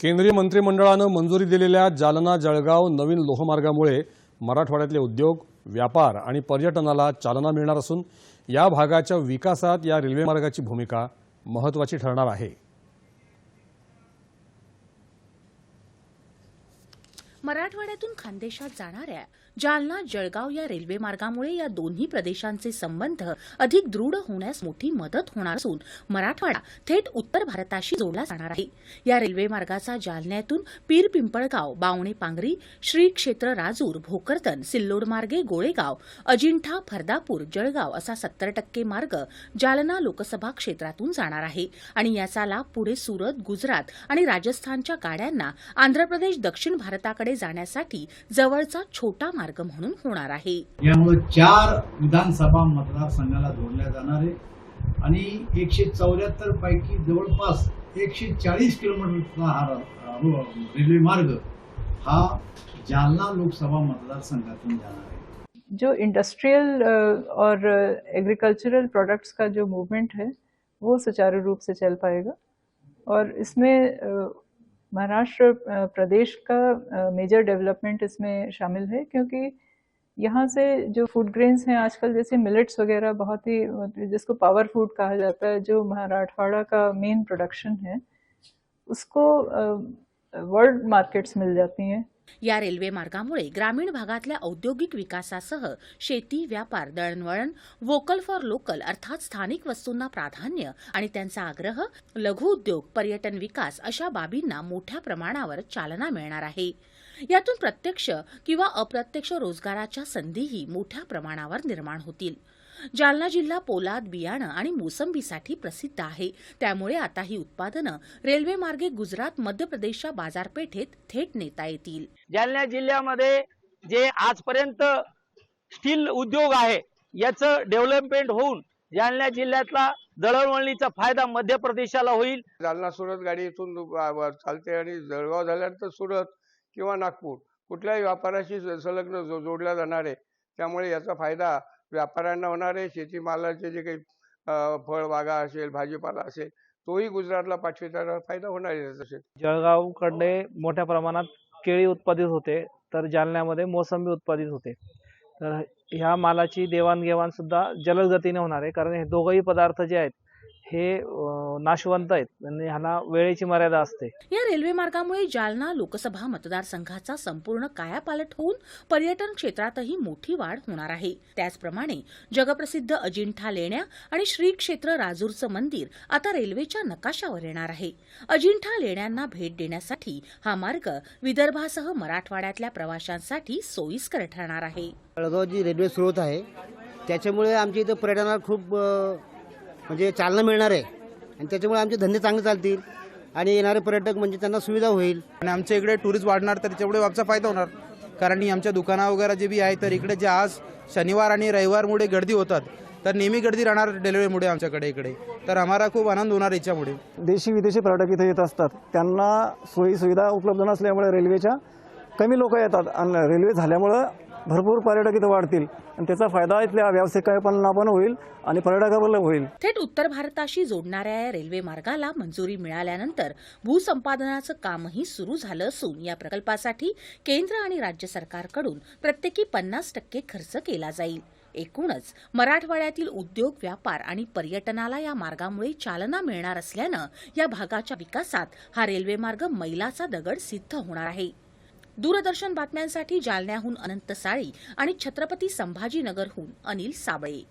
केंद्रीय मंत्रिमंडळानं मंजुरी दिलेल्या जालना जळगाव नवीन लोहमार्गामुळे मराठवाड्यातले उद्योग व्यापार आणि पर्यटनाला चालना मिळणार असून या भागाच्या विकासात या रेल्वेमार्गाची भूमिका महत्त्वाची ठरणार आहे. मराठवाड्यातून खानदेशात जाणाऱ्या जालना जळगाव या रेल्वे मार्गामुळे या दोन्ही प्रदेशांचे संबंध अधिक दृढ होण्यास मोठी मदत होणार असून मराठवाडा थेट उत्तर भारताशी जोडला जाणार आहे. या रेल्वे मार्गाचा जालन्यातून पीर पिंपळगाव बावणे पांगरी श्री क्षेत्र राजूर भोकरदन सिल्लोड मार्गे गोळेगाव अजिंठा फरदापूर जळगाव असा सत्तर टक्के मार्ग जालना लोकसभा क्षेत्रातून जाणार आहे आणि याचा लाभ पुढे सुरत गुजरात आणि राजस्थानच्या गाड्यांना आंध्र प्रदेश दक्षिण भारताकडे जाण्यासाठी जवळचा छोटा मार्ग म्हणून होणार आहे. यामुळे चार विधानसभा मतदारसंघाला जोडल्या जाणार आहे. आणि एकशे चौऱ्याहत्तर पैकी जवळपास एकशे चाळीस किलोमीटरचा हा रेल्वे मार्ग हा जालना लोकसभा मतदारसंघातून जाणार आहे. जो इंडस्ट्रियल और एग्रीकल्चरल प्रोडक्ट्स का जो मूवमेंट है वो सुचारू रूप से चल पाएगा। और इसमें महाराष्ट्र प्रदेश का मेजर डेवलपमेंट इसमें शामिल है, क्योंकि यहाँ से जो फ़ूड ग्रेन्स हैं आजकल, जैसे मिलेट्स वगैरह बहुत ही, जिसको पावर फ़ूड कहा जाता है, जो मराठवाड़ा का मेन प्रोडक्शन है, उसको वर्ल्ड मार्केट्स मिल जाती हैं। या रेल्वे मार्गामुळे ग्रामीण भागातल्या औद्योगिक विकासासह शेती व्यापार दळणवळण वोकल फॉर लोकल अर्थात स्थानिक वस्तूंना प्राधान्य आणि त्यांचा आग्रह लघु उद्योग पर्यटन विकास अशा बाबींना मोठ्या प्रमाणावर चालना मिळणार आहे. यातून प्रत्यक्ष किंवा अप्रत्यक्ष रोजगाराच्या संधीही मोठ्या प्रमाणावर निर्माण होतील. जालना जिल्हा पोलाद बियाणं आणि मोसंबीसाठी प्रसिद्ध आहे. त्यामुळे आता ही उत्पादनं रेल्वे मार्गे गुजरात मध्य प्रदेशच्या बाजारपेठेत थेट नेता येतील. जालना जिल्ह्यामध्ये जे आजपर्यंत स्टील उद्योग आहे याचं डेव्हलपमेंट होऊन जालना जिल्ह्यातला दळणवळणीचा फायदा मध्य प्रदेशाला होईल. जालना सुरत गाडी इथून चालते आणि जळगाव झाल्यानंतर सुरत किंवा नागपूर कुठल्याही व्यापाराशी संलग्न जो- जोडल्या जाणार आहे त्यामुळे याचा फायदा व्यापाऱ्यांना होणारे शेतीमालाचे जे काही फळबागा असेल भाजीपाला असेल तोही गुजरातला पाठविताना फायदा होणार आहे जळगावकडे मोठ्या प्रमाणात केळी उत्पादित होते तर जालन्यामध्ये मोसंबी उत्पादित होते. तर ह्या मालाची देवाणघेवाण सुद्धा जलद गतीने होणार आहे कारण हे दोघंही पदार्थ जे आहेत हे नाशवंत आहेत. आणि ह्याला वेळेची मर्यादा असते. या रेल्वे मार्गामुळे जालना लोकसभा मतदारसंघाचा संपूर्ण कायापालट होऊन पर्यटन क्षेत्रातही मोठी वाढ होणार आहे. त्याचप्रमाणे जगप्रसिद्ध अजिंठा लेण्या आणि श्री क्षेत्र राजूरचं मंदिर आता रेल्वेच्या नकाशावर येणार आहे. अजिंठा लेण्यांना भेट देण्यासाठी हा मार्ग विदर्भासह मराठवाड्यातल्या प्रवाशांसाठी सोयीस्कर ठरणार आहे. जळगाव जी रेल्वे सुरू होत आहे. त्याच्यामुळे आमच्या इथं पर्यटनाला खूप म्हणजे चालना मिळणार आहे. आणि त्याच्यामुळे आमचे धंदे चांगले चालतील आणि येणारे पर्यटक म्हणजे त्यांना सुविधा होईल. आणि आमच्या इकडे टुरिस्ट वाढणार तर त्याच्यामुळे आमचा फायदा होणार. कारण ही आमच्या दुकाना वगैरे जे बी आहे तर इकडे जे आज शनिवार आणि रविवारमुळे गर्दी होतात तर नेहमी गर्दी राहणार रेल्वेमुळे आमच्याकडे इकडे. तर आम्हाला खूप आनंद होणार याच्यामुळे. देशी विदेशी पर्यटक इथे येत असतात. त्यांना सोयी सुविधा उपलब्ध नसल्यामुळे रेल्वेच्या कमी लोक येतात. आणि रेल्वे झाल्यामुळं भरपूर पर्यटक इथं वाढतील. आणि त्याचा फायदा इथल्या व्यावसायिकांना पण होईल आणि पर्यटकाला होईल. थेट उत्तर भारताशी जोडणाऱ्या या रेल्वे मार्गाला मंजुरी मिळाल्यानंतर भूसंपादनाचं कामही सुरू झालं असून या प्रकल्पासाठी केंद्र आणि राज्य सरकारकडून प्रत्येकी पन्नास टक्के खर्च केला जाईल. एकूणच मराठवाड्यातील उद्योग व्यापार आणि पर्यटनाला या मार्गामुळे चालना मिळणार असल्यानं या भागाच्या विकासात हा रेल्वे मार्ग मैलाचा दगड सिद्ध होणार आहे. दूरदर्शन बातम्यांसाठी जालन्याहून अनंत साळी आणि छत्रपती संभाजीनगरहून अनिल साबळे.